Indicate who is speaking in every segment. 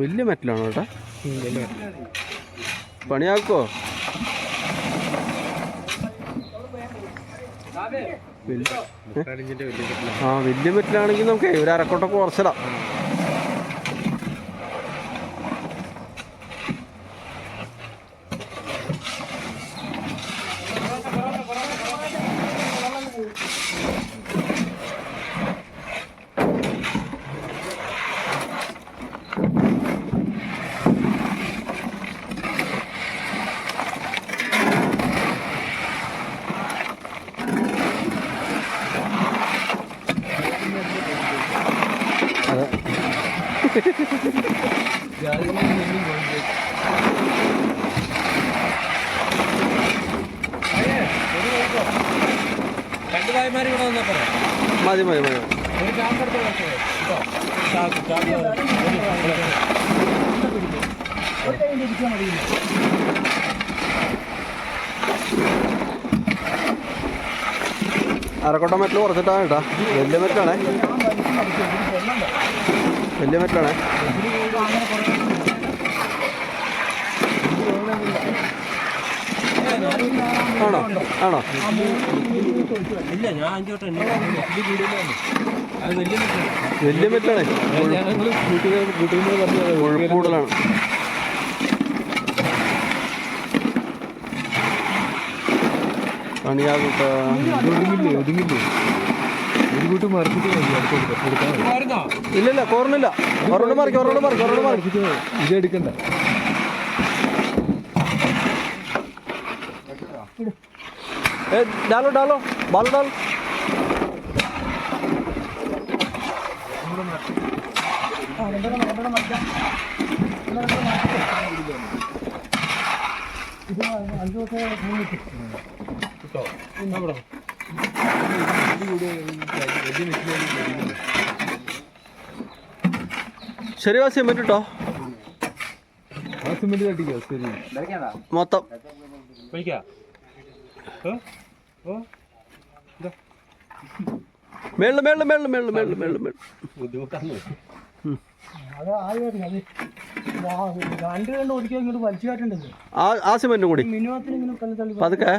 Speaker 1: വലിയ മെറ്റലാണോ ചേട്ടാ പണിയാക്കോ? ആ വലിയ മെറ്റലാണെങ്കിൽ നമുക്ക് ഒരു അരക്കോട്ടൊക്കെ കുറച്ചിടാം. മതി മതി മതി
Speaker 2: ഒരു ചാമ്പ് എടുത്ത് വെച്ചോ. കേട്ടോ? ചാക്ക്, ചാക്ക്.
Speaker 1: അരക്കോട്ട മെറ്റൽ കുറച്ചിട്ടാണ് കേട്ടാ വലിയ മെറ്റലാണേ വലിയ മറ്റാണേ. ആണോ? ആണോ?
Speaker 2: ഇല്ല ഞാൻ അഞ്ചോട്ടെ വലിയ
Speaker 1: മറ്റാണേ. കൂടുതലാണ്. പണിയാകൂട്ടാ
Speaker 2: ഒതുങ്ങില്ലേ ഒതുങ്ങില്ലേ? കൂട്ട് മറിച്ചിട്ട് മതി അടുത്ത് കൊടുക്കാം. കൊടുക്കാൻ മതി.
Speaker 1: ഇല്ലില്ല കോർണില്ല ഒരെണ്ണം മറിക്കും ഒരെണ്ണം മറിക്കും ഒരെണ്ണം മറിക്കും
Speaker 2: മറിച്ചിട്ട് മതി. ഇത് എടുക്കണ്ട
Speaker 1: ए डालो डालो बाल डाल
Speaker 2: കേട്ടോ അവിടെ ഇത് കൂടെ വലിയ മെഷീനാണ്
Speaker 1: ശരി വാ സിമെന്റ് ഇട്ടോ?
Speaker 2: ആ സിമെന്റ് കട്ടിക്കോ? ശരി.
Speaker 1: മൊത്തം.
Speaker 2: കഴിക്കാ ഓ ഓ.
Speaker 1: മേളിൽ മേളിൽ മേളിൽ മേളിൽ മേളിൽ മേളിൽ മേളിൽ.
Speaker 2: ബുദ്ധിമുട്ടാണ്
Speaker 1: ആ ആ സിമെന്റും കൂടി. പതുക്കെ.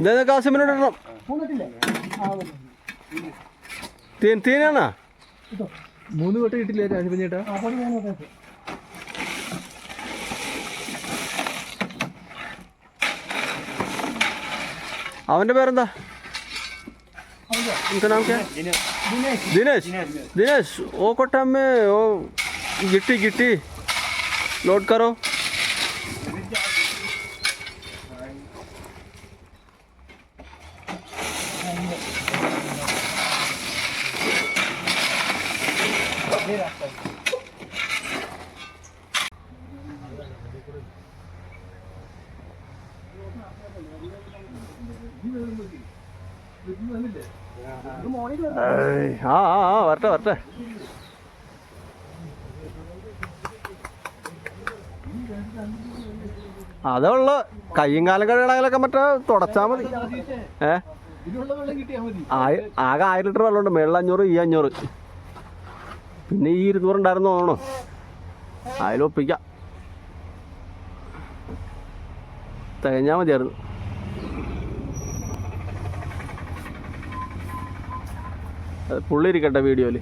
Speaker 1: ഇതൊക്കെ ആ സിമെന്റ് ഇടണം
Speaker 3: പോന്നിട്ടില്ലേ ആ മതി.
Speaker 1: തീൻ തീനാണോ
Speaker 3: ഇതോ
Speaker 2: മൂന്ന് കൊട്ട കിട്ടില്ലേ രാജപ്പൻ ചേട്ടാ
Speaker 3: ആ പൊടി മൂന്ന് കൊട്ടയിട്ട്
Speaker 1: അവന്റെ പേരെന്താ
Speaker 3: അവന്റെ
Speaker 1: उनका नाम क्या है
Speaker 3: ദിനേശ്
Speaker 1: दिनेश दिनेश ओ कोटा में ओ गिट्टी गिट्टी लोड करो ആ ആ വരട്ടെ വരട്ടെ അതുള്ള കയ്യും കാലം കഴുകണതിലൊക്കെ മറ്റേ തുടച്ചാ മതി. ഏ? ആകെ ആയിരം ലിറ്റർ വെള്ളമുണ്ട്. മേളിൽ അഞ്ഞൂറ് ഈ അഞ്ഞൂറ്. പിന്നെ ഈ ഇരുന്നൂറ് ഉണ്ടായിരുന്നു തോന്നണു അതിലൊപ്പിക്കാം തികഞ്ഞാൽ മതിയായിരുന്നു. അത് പുള്ളി ഇരിക്കട്ടെ വീഡിയോയിൽ.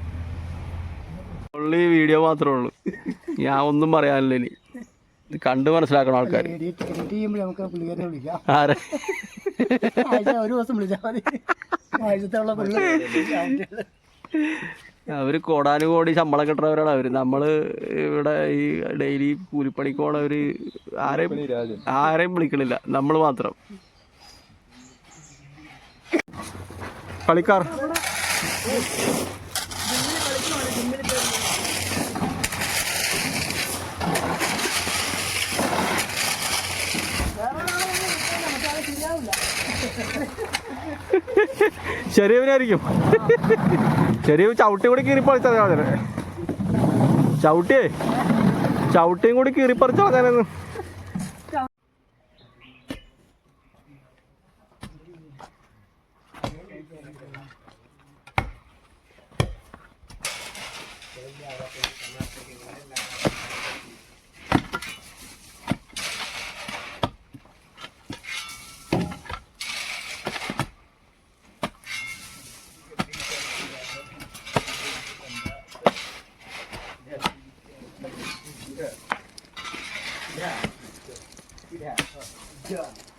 Speaker 1: പുള്ളി വീഡിയോ മാത്രമേ ഉള്ളൂ. ഞാൻ ഒന്നും പറയാനില്ല ഇനി. ഇത് കണ്ട് മനസ്സിലാക്കണം ആൾക്കാർ. ആരെ?
Speaker 3: ഒരു ദിവസം വിളിച്ചാൽ മതി. ആഴ്ചത്തുള്ള
Speaker 1: അവർ കോടാനുകോടി ശമ്പളം കിട്ടുന്നവരാണ് അവർ. നമ്മൾ ഇവിടെ ഈ ഡെയിലി കൂലിപ്പണിക്ക് പോണവര് ആരെയും ആരെയും വിളിക്കണില്ല. നമ്മൾ മാത്രം. കളിക്കാർ. ചെറിയവനായിരിക്കും. ചെറിയവൻ ചവിട്ടി കൂടി കീറിപ്പറിച്ച ആൾക്കാരെ ചവിട്ടിയേ. ചവിട്ടിയും കൂടി കീറിപ്പറിച്ച ആൾക്കാരെന്ന് Thank you.